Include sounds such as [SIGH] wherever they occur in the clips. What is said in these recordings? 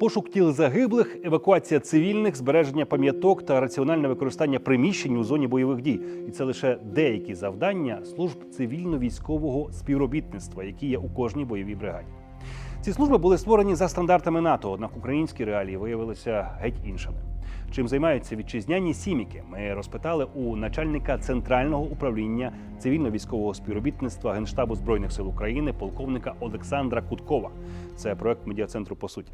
Пошук тіл загиблих, евакуація цивільних, збереження пам'яток та раціональне використання приміщень у зоні бойових дій. І це лише деякі завдання служб цивільно-військового співробітництва, які є у кожній бойовій бригаді. Ці служби були створені за стандартами НАТО, однак українські реалії виявилися геть іншими. Чим займаються вітчизняні сіміки? Ми розпитали у начальника центрального управління цивільно-військового співробітництва Генштабу збройних сил України, полковника Олександра Куткова. Це проект медіа-центру по суті.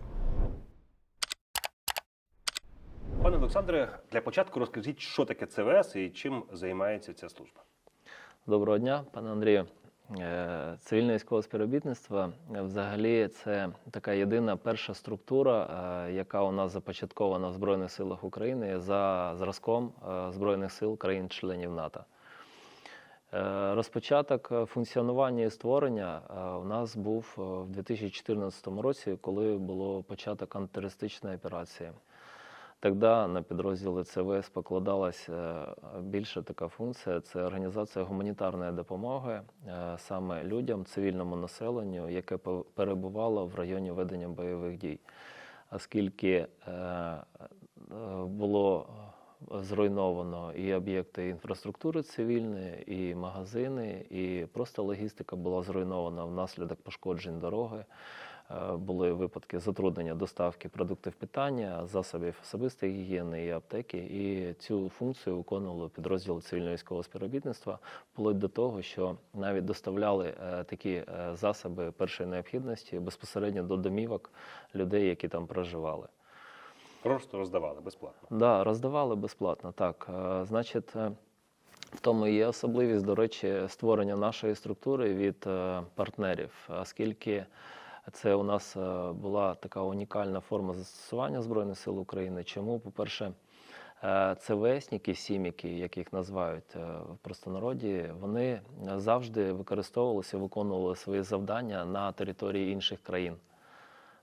Пане Олександре, для початку розкажіть, що таке ЦВС і чим займається ця служба. Доброго дня, пане Андрію. Е, Цивільне військове співробітництво е, взагалі це така єдина перша структура, е, яка у нас започаткована в Збройних силах України за зразком Збройних сил країн-членів НАТО. Розпочаток функціонування і створення у нас був в 2014 році, коли було початок антитерористичної операції. Тоді на підрозділи ЦВС покладалась е, більше така функція це організація гуманітарної допомоги е, саме людям, цивільному населенню, яке перебувало в районі ведення бойових дій. Оскільки е, було зруйновано і об'єкти інфраструктури цивільної, і магазини, і просто логістика була зруйнована внаслідок пошкоджень дороги. Е, Були випадки затруднення доставки продуктів питання, засобів особистої гігієни і аптеки. І цю функцію виконували підрозділи цивільно-військового співробітництва, вплоть до того, що навіть доставляли е, такі е, засоби першої необхідності безпосередньо до домівок людей, які там проживали. Просто роздавали безплатно. Да, роздавали безплатно. Так, значить, в тому є особливість, до речі, створення нашої структури від партнерів, оскільки це у нас е, була така унікальна форма застосування Збройних сил України. Чому, по-перше, це ЦВСники, сіміки, як їх називають е, в простонароді, вони завжди використовувалися, виконували свої завдання на території інших країн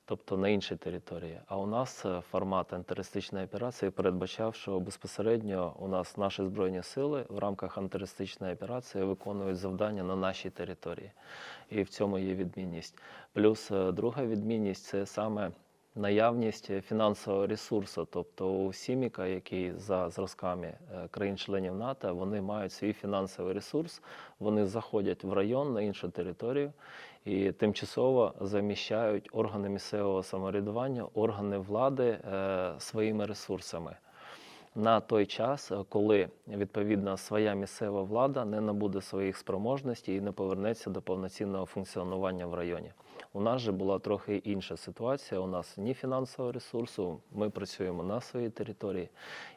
тобто на іншій території. А у нас е, формат антитерористичної операції передбачав, що безпосередньо у нас наші збройні сили в рамках антитерористичної операції виконують завдання на нашій території, і в цьому є відмінність. Плюс е, друга відмінність це саме. Наявність фінансового ресурсу, тобто у Сіміка, який за зразками е, країн-членів НАТО, вони мають свій фінансовий ресурс, вони заходять в район на іншу територію і тимчасово заміщають органи місцевого самоврядування, органи влади е, своїми ресурсами. На той час, коли відповідно своя місцева влада не набуде своїх спроможностей і не повернеться до повноцінного функціонування в районі. У нас же була трохи інша ситуація. У нас ні фінансового ресурсу, ми працюємо на своїй території,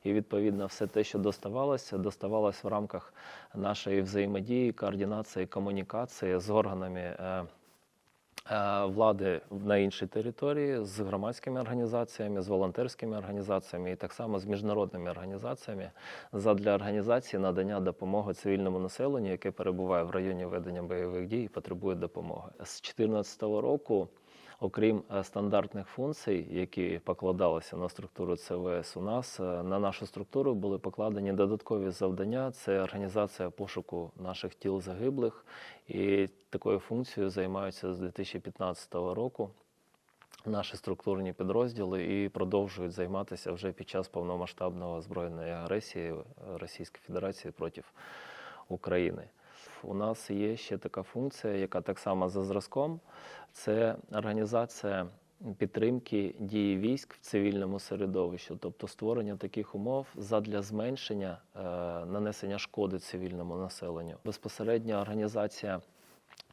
і відповідно все те, що доставалося, доставалося в рамках нашої взаємодії, координації, комунікації з органами. Е, Влади на іншій території з громадськими організаціями, з волонтерськими організаціями і так само з міжнародними організаціями задля організації надання допомоги цивільному населенню, яке перебуває в районі ведення бойових дій і потребує допомоги. З 2014 року, окрім е, стандартних функцій, які покладалися на структуру ЦВС, у нас е, на нашу структуру були покладені додаткові завдання: це організація пошуку наших тіл загиблих, і такою функцією займаються з 2015 року. Наші структурні підрозділи і продовжують займатися вже під час повномасштабного збройної агресії Російської Федерації проти України. У нас є ще така функція, яка так само за зразком. Це організація підтримки дії військ в цивільному середовищі, тобто створення таких умов задля зменшення е, нанесення шкоди цивільному населенню. Безпосередньо організація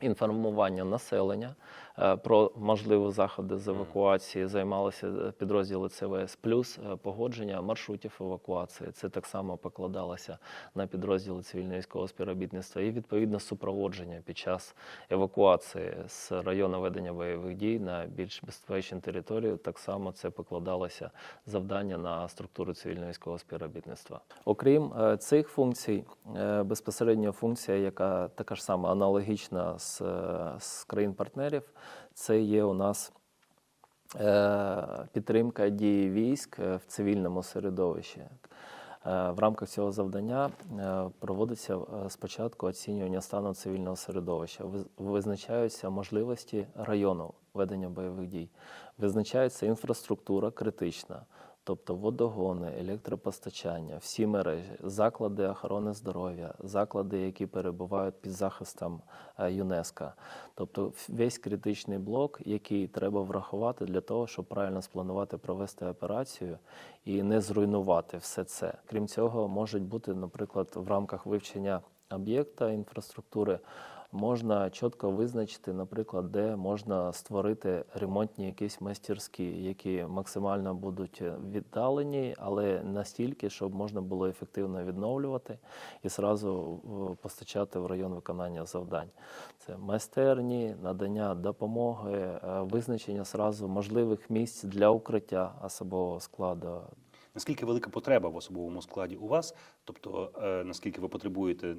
інформування населення е, про можливі заходи з евакуації займалися е, підрозділи ЦВС, плюс е, погодження маршрутів евакуації. Це так само покладалося на підрозділи цивільно-військового співробітництва і відповідно супроводження під час евакуації з району ведення бойових дій на більш безпечну територію. Так само це покладалося завдання на структуру цивільно-військового співробітництва. Окрім цих функцій, безпосередньо функція, яка така ж сама аналогічна з, е, з країн-партнерів, це є у нас е, підтримка дії військ е, в цивільному середовищі. Е, В рамках цього завдання е, проводиться е, спочатку оцінювання стану цивільного середовища, визначаються можливості району ведення бойових дій, визначається інфраструктура критична, тобто водогони, електропостачання, всі мережі, заклади охорони здоров'я, заклади, які перебувають під захистом е, ЮНЕСКО. Тобто весь критичний блок, який треба врахувати для того, щоб правильно спланувати, провести операцію і не зруйнувати все це. Крім цього, можуть бути, наприклад, в рамках вивчення об'єкта інфраструктури. Можна чітко визначити, наприклад, де можна створити ремонтні якісь майстерські, які максимально будуть е, віддалені, але настільки, щоб можна було ефективно відновлювати і зразу постачати в район виконання завдань. Це майстерні, надання допомоги, е, визначення зразу можливих місць для укриття особового складу. Наскільки велика потреба в особовому складі у вас? Тобто, е, наскільки ви потребуєте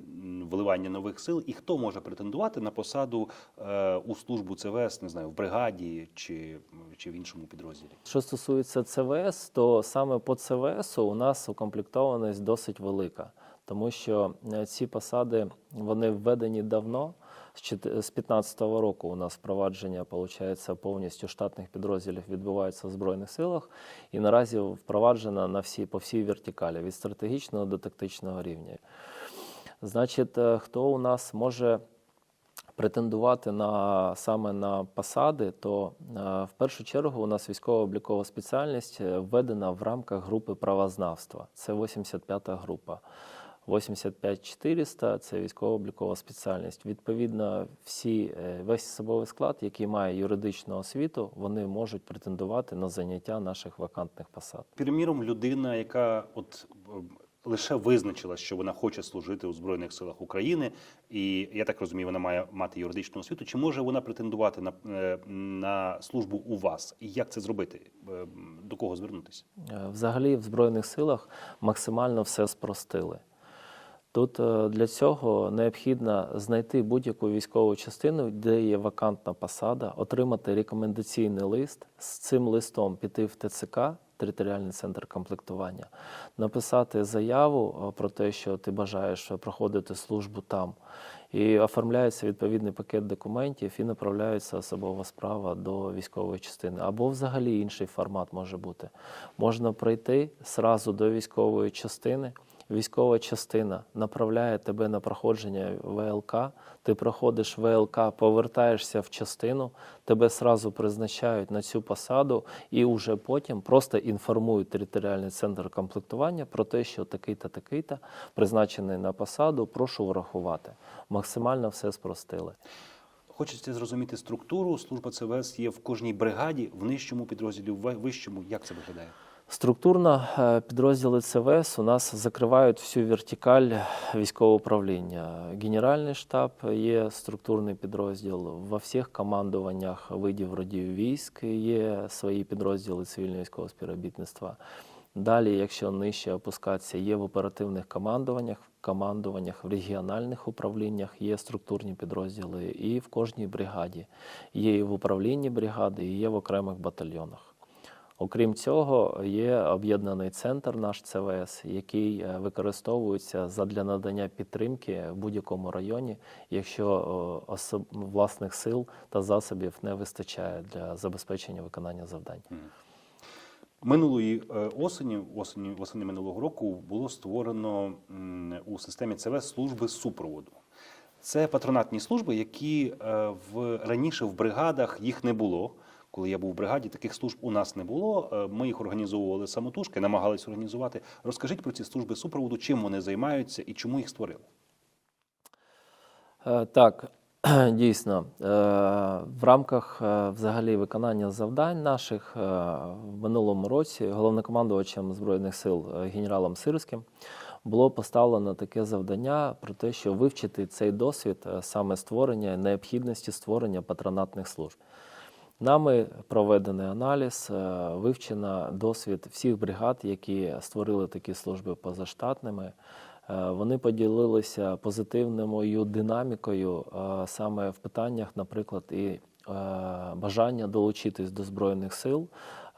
вливання нових сил, і хто може претендувати на посаду е, у службу ЦВС, не знаю, в бригаді чи, чи в іншому підрозділі? Що стосується ЦВС, то саме по ЦВС у нас укомплектованість досить велика, тому що е, ці посади вони введені давно. З чот- З 15-го року у нас впровадження получається повністю штатних підрозділів відбувається в збройних силах, і наразі впроваджена на всі по всій вертикалі від стратегічного до тактичного рівня. Значить, е, хто у нас може претендувати на саме на посади, то е, в першу чергу у нас військово-облікова спеціальність е, введена в рамках групи правознавства. Це 85-та група. 85400 – це військово-облікова спеціальність. Відповідно, всі е, весь особовий склад, який має юридичну освіту, вони можуть претендувати на заняття наших вакантних посад. Приміром, людина, яка от е, лише визначила, що вона хоче служити у Збройних силах України, і я так розумію, вона має мати юридичну освіту. Чи може вона претендувати на, е, на службу у вас? І як це зробити? До кого звернутися? Взагалі в Збройних силах максимально все спростили. Тут е, для цього необхідно знайти будь-яку військову частину, де є вакантна посада, отримати рекомендаційний лист, з цим листом піти в ТЦК, територіальний центр комплектування, написати заяву е, про те, що ти бажаєш проходити службу там. І оформляється відповідний пакет документів і направляється особова справа до військової частини. Або взагалі інший формат може бути. Можна прийти зразу до військової частини. Військова частина направляє тебе на проходження ВЛК. Ти проходиш ВЛК, повертаєшся в частину, тебе сразу призначають на цю посаду, і вже потім просто інформують територіальний центр комплектування про те, що такий-то, такий-то призначений на посаду, прошу врахувати. Максимально все спростили. Хочеться зрозуміти структуру. Служба ЦВС є в кожній бригаді, в нижчому підрозділі, в вищому. Як це виглядає? Структурно е, підрозділи ЦВС у нас закривають всю вертикаль військового управління. Генеральний штаб є структурний підрозділ. Во всіх командуваннях видів родів військ є свої підрозділи цивільного військового співробітництва. Далі, якщо нижче опускатися, є в оперативних командуваннях, в командуваннях в регіональних управліннях є структурні підрозділи, і в кожній бригаді є і в управлінні бригади, і є в окремих батальйонах. Окрім цього, є об'єднаний центр наш ЦВС, який е, використовується задля надання підтримки в будь-якому районі, якщо о, особ- власних сил та засобів не вистачає для забезпечення виконання завдань. Минулої е, осені, осені, осені минулого року було створено у системі ЦВС служби супроводу. Це патронатні служби, які е, в раніше в бригадах їх не було. Коли я був в бригаді, таких служб у нас не було. Е, Ми їх організовували самотужки, намагались організувати. Розкажіть про ці служби супроводу, чим вони займаються і чому їх створили. Е, Так, [CLEARS THROAT] дійсно, е, в рамках взагалі виконання завдань наших в минулому році головнокомандувачем Збройних сил генералом Сирським було поставлено таке завдання про те, що вивчити цей досвід саме створення необхідності створення патронатних служб. Нами проведений аналіз, е, вивчено досвід всіх бригад, які створили такі служби позаштатними. Е, Вони поділилися позитивною динамікою е, саме в питаннях, наприклад, і бажання долучитись до збройних сил,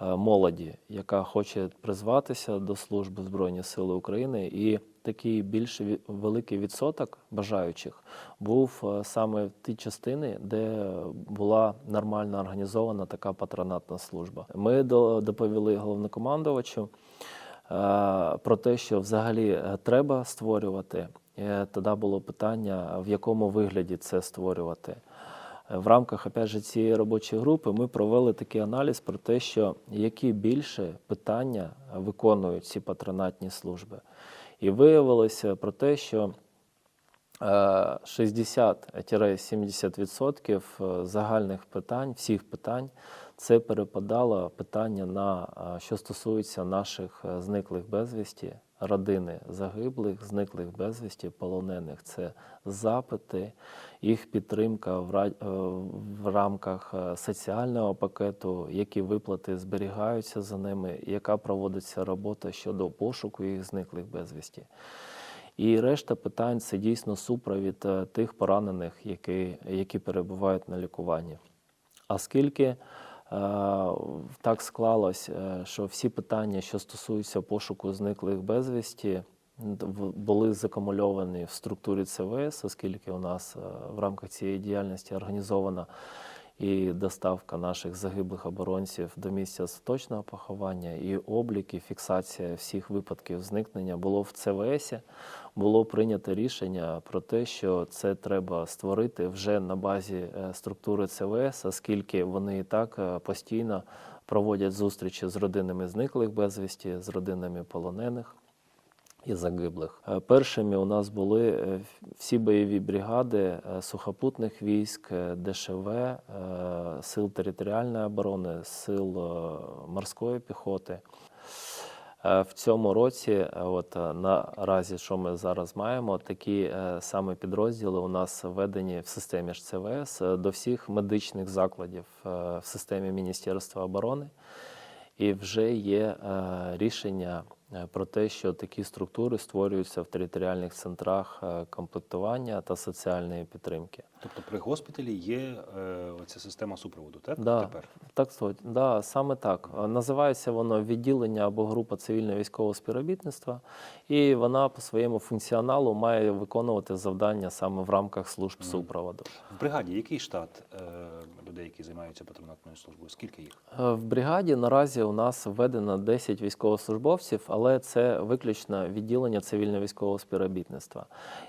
молоді, яка хоче призватися до служби Збройні Сили України, і такий більш великий відсоток бажаючих був е, саме в ті частини, де була нормально організована така патронатна служба. Ми до- доповіли головнокомандувачу е, про те, що взагалі е, треба створювати. Тоді було питання, в якому вигляді це створювати. В рамках опять же, цієї робочої групи ми провели такий аналіз про те, що які більше питання виконують ці патронатні служби. І виявилося про те, що е, 60-70% е, загальних питань, всіх питань, це перепадало питання на е, що стосується наших е, зниклих безвісті, родини загиблих, зниклих безвісті, полонених. Це запити, їх підтримка в, е, рамках е, соціального пакету, які виплати зберігаються за ними, яка проводиться робота щодо пошуку їх зниклих безвісті. І решта питань це дійсно супровід е, тих поранених, які, які перебувають на лікуванні. А скільки так склалось, е, що всі питання, що стосуються пошуку зниклих безвісті, були закумульовані в структурі ЦВС, оскільки у нас е, в рамках цієї діяльності організована і доставка наших загиблих оборонців до місця остаточного поховання, і облік, і фіксація всіх випадків зникнення було в ЦВС. Було прийнято рішення про те, що це треба створити вже на базі е, структури ЦВС, оскільки вони і так е, постійно проводять зустрічі з родинами зниклих безвісті, з родинами полонених і загиблих. Е, Першими у нас були е, всі бойові бригади е, сухопутних військ, ДШВ, сил територіальної оборони, сил морської піхоти. В цьому році, от наразі, що ми зараз маємо, такі саме підрозділи у нас введені в системі ЦВС до всіх медичних закладів в системі Міністерства оборони. І вже є рішення про те, що такі структури створюються в територіальних центрах е, комплектування та соціальної підтримки. Тобто при госпіталі є е, оця система супроводу, так? Да. Тепер? Так, да, саме так. Е, Називається воно відділення або група цивільно-військового співробітництва, і вона по своєму функціоналу має виконувати завдання саме в рамках служб супроводу. В бригаді який штат е, людей, які займаються патронатною службою? Скільки їх? Е, В бригаді наразі у нас введено 10 військовослужбовців, але це виключно відділення цивільно-військового співробітництва.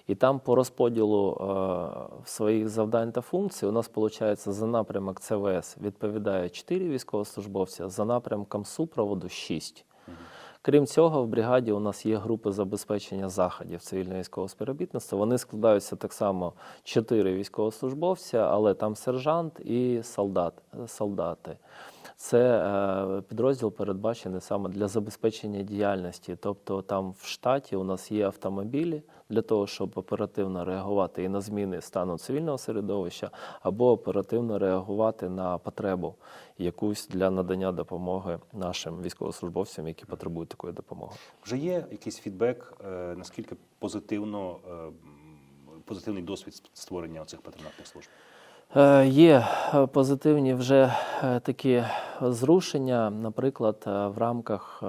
І там по розподілу е, своїх завдань та функцій у нас виходить за напрямок ЦВС відповідає 4 військовослужбовця, за напрямком супроводу 6. Крім цього, в бригаді у нас є групи забезпечення заходів цивільного військового співробітництва. Вони складаються так само чотири військовослужбовця, але там сержант і солдат, солдати. Це е, підрозділ передбачений саме для забезпечення діяльності. Тобто там в штаті у нас є автомобілі для того, щоб оперативно реагувати і на зміни стану цивільного середовища, або оперативно реагувати на потребу якусь для надання допомоги нашим військовослужбовцям, які потребують такої допомоги. Вже є якийсь фідбек, е, наскільки позитивно, е, позитивний досвід створення цих патронатних служб? Е, Є е, позитивні вже е, такі зрушення. Наприклад, в рамках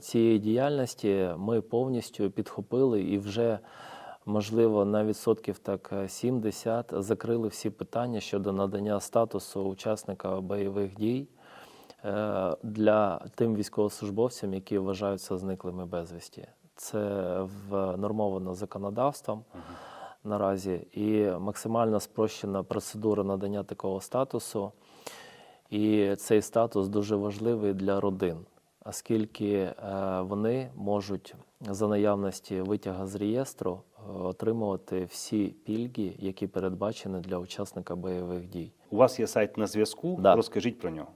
цієї діяльності ми повністю підхопили і вже, можливо, на відсотків так е, 70 закрили всі питання щодо надання статусу учасника бойових дій для тим військовослужбовцям, які вважаються зниклими безвісті. Це внормовано законодавством наразі і максимально спрощена процедура надання такого статусу. І цей статус дуже важливий для родин, оскільки е, вони можуть за наявності витяга з реєстру е, отримувати всі пільги, які передбачені для учасника бойових дій. У вас є сайт на зв'язку. Да. Розкажіть про нього.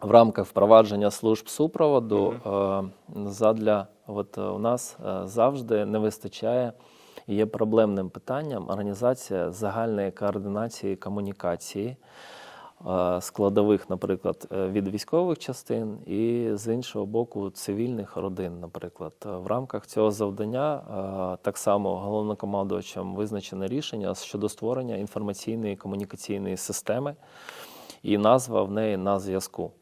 В рамках впровадження служб супроводу е, задля от у нас завжди не вистачає. Є проблемним питанням організація загальної координації комунікації е, складових, наприклад, е, від військових частин і з іншого боку цивільних родин. Наприклад, Е, в рамках цього завдання так само головнокомандувачем визначене рішення щодо створення інформаційної комунікаційної системи і назва в неї на зв'язку.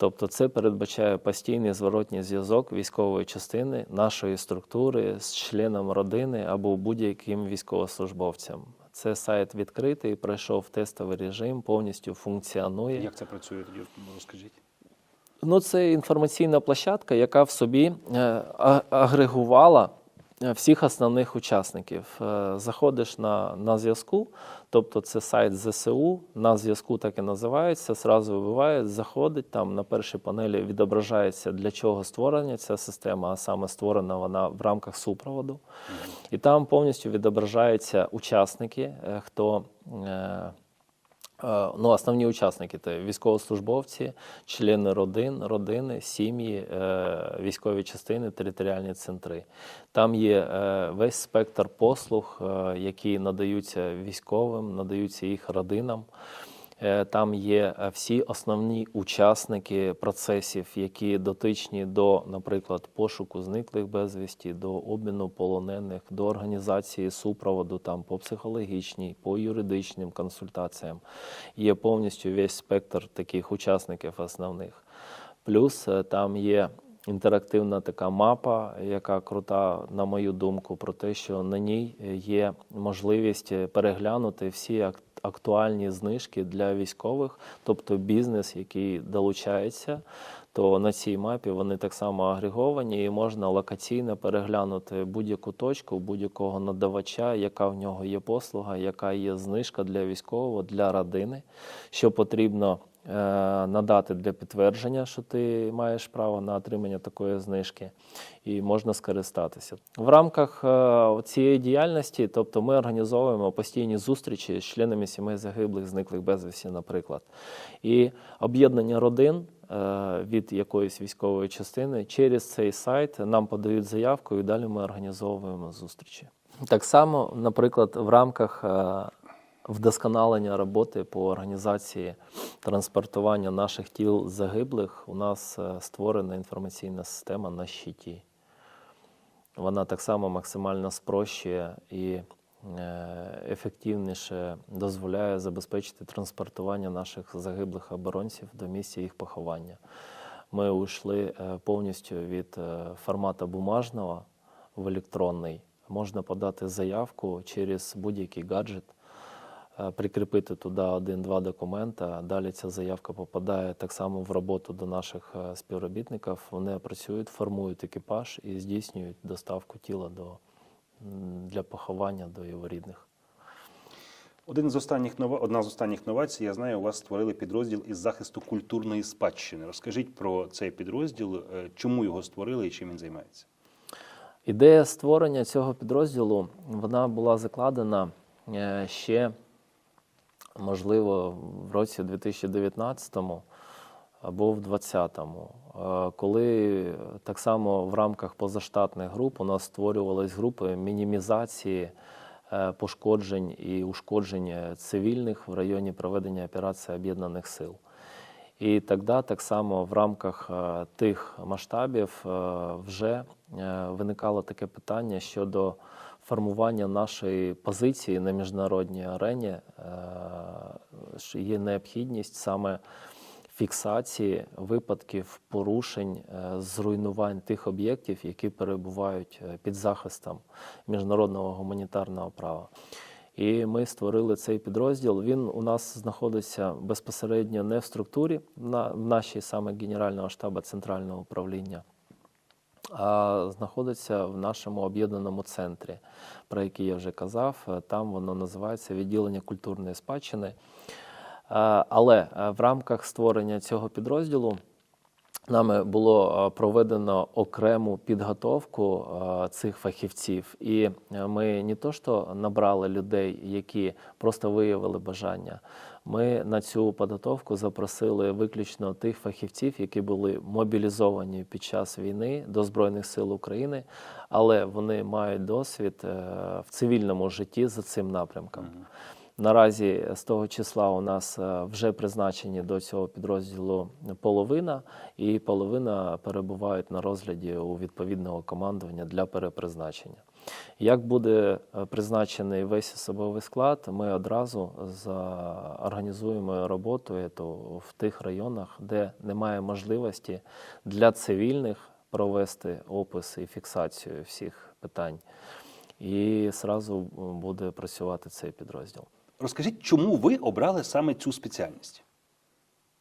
Тобто це передбачає постійний зворотній зв'язок військової частини нашої структури з членом родини або будь-яким військовослужбовцем. Це сайт відкритий, пройшов тестовий режим, повністю функціонує. Як це працює тоді? Розкажіть. Ну, це інформаційна площадка, яка в собі е, агрегувала всіх основних учасників. Е, Заходиш на, на зв'язку, тобто це сайт ЗСУ, на зв'язку так і називається, зразу вибиває, заходить, там на першій панелі відображається, для чого створення ця система, а саме створена вона в рамках супроводу. І там повністю відображаються учасники, е, хто. Е, Ну, основні учасники це військовослужбовці, члени родин, родини, сім'ї, е, військові частини, територіальні центри. Там є е, весь спектр послуг, які надаються військовим, надаються їх родинам. Е, Там є е, всі основні учасники процесів, які дотичні до, наприклад, пошуку зниклих безвісті, до обміну полонених, до організації супроводу там по психологічній, по юридичним консультаціям. Є повністю весь спектр таких учасників основних. Плюс е, там є інтерактивна така мапа, яка крута, на мою думку, про те, що на ній є можливість переглянути всі актуальні знижки для військових, тобто бізнес, який долучається. То на цій мапі вони так само агреговані, і можна локаційно переглянути будь-яку точку, будь-якого надавача, яка в нього є послуга, яка є знижка для військового, для родини, що потрібно надати для підтвердження, що ти маєш право на отримання такої знижки, і можна скористатися. В рамках е, цієї діяльності, тобто ми організовуємо постійні зустрічі з членами сімей загиблих, зниклих безвісті, наприклад, і об'єднання родин. е, Від якоїсь військової частини через цей сайт нам подають заявку, і далі ми організовуємо зустрічі. Так само, наприклад, в рамках е, вдосконалення роботи по організації транспортування наших тіл загиблих у нас е, створена інформаційна система на щиті. Вона так само максимально спрощує і е, ефективніше дозволяє забезпечити транспортування наших загиблих оборонців до місця їх поховання. Ми уйшли е, повністю від формату бумажного в електронний. Можна подати заявку через будь-який гаджет, прикріпити туди один-два документа. Далі ця заявка попадає так само в роботу до наших е, співробітників. Вони працюють, формують екіпаж і здійснюють доставку тіла до, для поховання до його рідних. Один з останніх нова... Одна з останніх новацій, я знаю, у вас створили підрозділ із захисту культурної спадщини. Розкажіть про цей підрозділ, е, чому його створили і чим він займається. Ідея створення цього підрозділу вона була закладена е, ще, можливо, в році 2019 або в 2020, е, коли так само в рамках позаштатних груп у нас створювались групи мінімізації е, пошкоджень і ушкоджень цивільних в районі проведення операції об'єднаних сил. І тоді так само в рамках е, тих масштабів вже виникало таке питання щодо формування нашої позиції на міжнародній арені. е, Є необхідність саме фіксації випадків порушень, е, зруйнувань тих об'єктів, які перебувають е, під захистом міжнародного гуманітарного права. І ми створили цей підрозділ. Він у нас знаходиться безпосередньо не в структурі, в нашій саме Генерального штабу центрального управління, знаходиться в нашому об'єднаному центрі, про який я вже казав. Е, Там воно називається відділення культурної спадщини. Е, Але е, в рамках створення цього підрозділу Нами було проведено окрему підготовку цих фахівців, і ми не то що набрали людей, які просто виявили бажання. Ми на цю підготовку запросили виключно тих фахівців, які були мобілізовані під час війни до Збройних сил України, але вони мають досвід е, в цивільному житті за цим напрямком. Наразі з того числа у нас е, вже призначені до цього підрозділу половина, і половина перебувають на розгляді у відповідного командування для перепризначення. Як буде е, призначений весь особовий склад, ми одразу організуємо роботу в тих районах, де немає можливості для цивільних провести опис і фіксацію всіх питань. І зразу буде працювати цей підрозділ. Розкажіть, чому ви обрали саме цю спеціальність?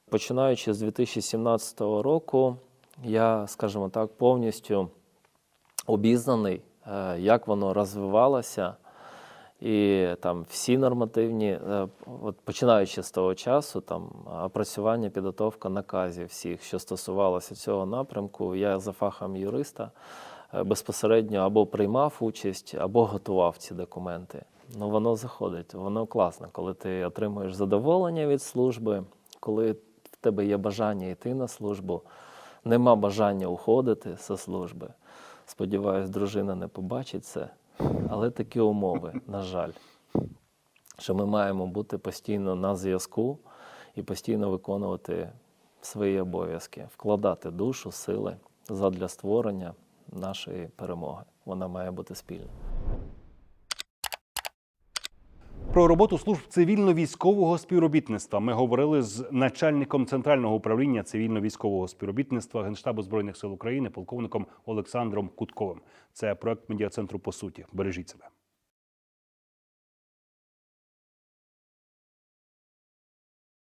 Починаючи з 2017 року, я, скажімо так, повністю обізнаний, як воно розвивалося. І там всі нормативні, е, от починаючи з того часу, там опрацювання, підготовка наказів всіх, що стосувалося цього напрямку, я за фахом юриста е, безпосередньо або приймав участь, або готував ці документи. Ну воно заходить, воно класно, коли ти отримуєш задоволення від служби, коли в тебе є бажання йти на службу, нема бажання уходити зі служби. Сподіваюсь, дружина не побачить це, але такі умови, [LAUGHS] на жаль, що ми маємо бути постійно на зв'язку і постійно виконувати свої обов'язки, вкладати душу, сили задля створення нашої перемоги. Вона має бути спільна. Про роботу служб цивільно-військового співробітництва ми говорили з начальником центрального управління цивільно-військового співробітництва Генштабу збройних сил України, полковником Олександром Кутковим. Це проект медіа центру по суті. Бережіть себе.